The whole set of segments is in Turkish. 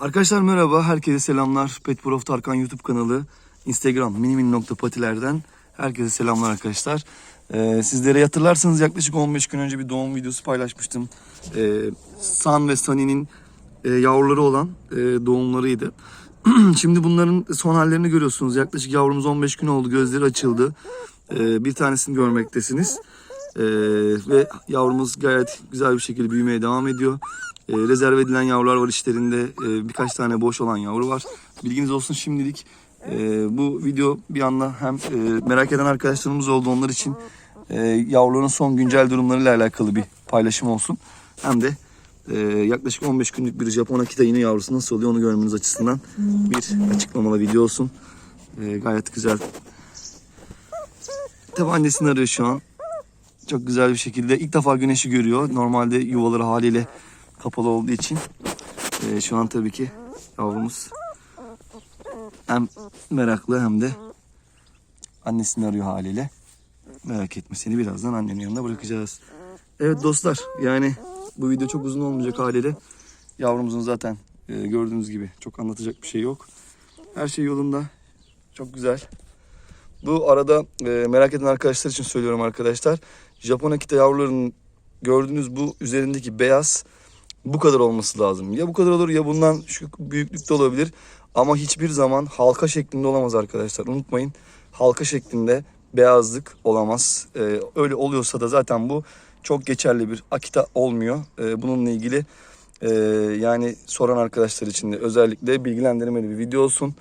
Arkadaşlar merhaba, herkese selamlar. Pet Prof Tarkan YouTube kanalı, Instagram minimin.patilerden herkese selamlar arkadaşlar. Ee, sizlere hatırlarsanız yaklaşık 15 gün önce bir doğum videosu paylaşmıştım. Ee, San ve Sunny'nin e, yavruları olan e, doğumlarıydı. Şimdi bunların son hallerini görüyorsunuz. Yaklaşık yavrumuz 15 gün oldu, gözleri açıldı. Ee, bir tanesini görmektesiniz. Ee, ve yavrumuz gayet güzel bir şekilde büyümeye devam ediyor. Ee, rezerv edilen yavrular var içlerinde. Ee, birkaç tane boş olan yavru var. Bilginiz olsun şimdilik. e, bu video bir anda hem e, merak eden arkadaşlarımız oldu onlar için e, yavruların son güncel durumlarıyla alakalı bir paylaşım olsun. Hem de e, yaklaşık 15 günlük bir Japon Akita yine yavrusu nasıl oluyor onu görmeniz açısından bir açıklamalı video olsun. E, gayet güzel. Tabi annesini arıyor şu an. Çok güzel bir şekilde ilk defa güneşi görüyor. Normalde yuvaları haliyle kapalı olduğu için. Ee, şu an tabii ki yavrumuz hem meraklı hem de annesini arıyor haliyle. Merak etme seni birazdan annenin yanına bırakacağız. Evet dostlar yani bu video çok uzun olmayacak haliyle. Yavrumuzun zaten e, gördüğünüz gibi çok anlatacak bir şey yok. Her şey yolunda. Çok güzel. Bu arada e, merak eden arkadaşlar için söylüyorum arkadaşlar. Japon Akita yavrularının gördüğünüz bu üzerindeki beyaz bu kadar olması lazım. Ya bu kadar olur ya bundan şu büyüklükte olabilir. Ama hiçbir zaman halka şeklinde olamaz arkadaşlar. Unutmayın halka şeklinde beyazlık olamaz. E, öyle oluyorsa da zaten bu çok geçerli bir Akita olmuyor. E, bununla ilgili e, yani soran arkadaşlar için de özellikle bilgilendirmeli bir video olsun.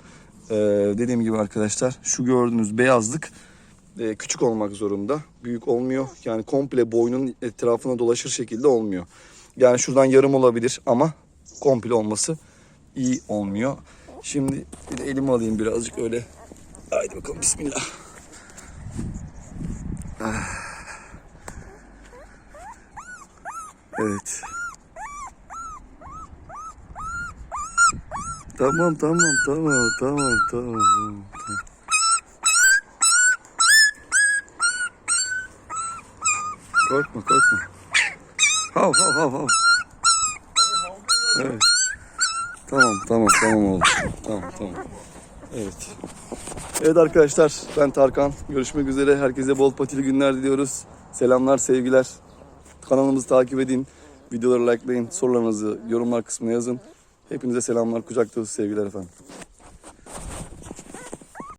Ee, dediğim gibi arkadaşlar şu gördüğünüz beyazlık e, küçük olmak zorunda. Büyük olmuyor. Yani komple boynun etrafına dolaşır şekilde olmuyor. Yani şuradan yarım olabilir ama komple olması iyi olmuyor. Şimdi bir de elimi alayım birazcık öyle. Haydi bakalım bismillah. Ah. Evet. Tamam tamam tamam tamam tamam tamam. Korkma korkma. Hav hav hav hav. Evet. Tamam tamam tamam oldu. Tamam tamam. Evet. Evet arkadaşlar ben Tarkan. Görüşmek üzere. Herkese bol patili günler diliyoruz. Selamlar sevgiler. Kanalımızı takip edin. Videoları likelayın. Sorularınızı yorumlar kısmına yazın. Hepinize selamlar. Kucak dolusu sevgiler efendim.